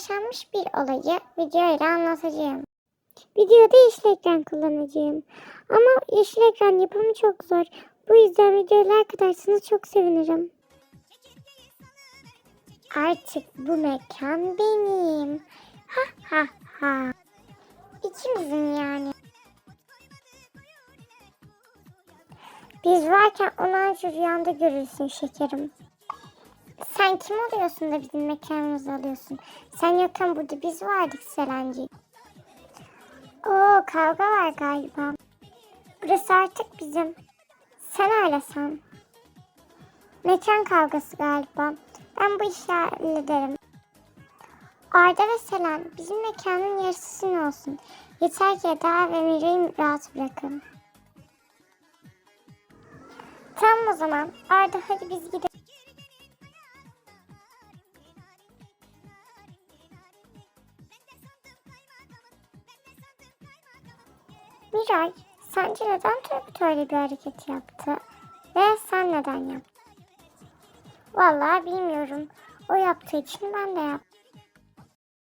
yaşanmış bir olayı videoyla anlatacağım. Videoda yeşil ekran kullanacağım. Ama yeşil ekran yapımı çok zor. Bu yüzden videoya like çok sevinirim. Artık bu mekan benim. Ha ha ha. İkimizin yani. Biz varken onu ancak rüyanda görürsün şekerim. Sen kim oluyorsun da bizim mekanımızı alıyorsun? Sen yokken burada biz vardık Selenci. Oo kavga var galiba. Burası artık bizim. Sen öyle san. Mekan kavgası galiba. Ben bu işi hallederim. Arda ve Selen bizim mekanın yarısısın olsun. Yeter ki Eda ve Mira'yı rahat bırakın. Tamam o zaman. Arda hadi biz gidelim. Miray, sence neden Turgut öyle bir hareket yaptı? Ve sen neden yaptın? Vallahi bilmiyorum. O yaptığı için ben de yaptım.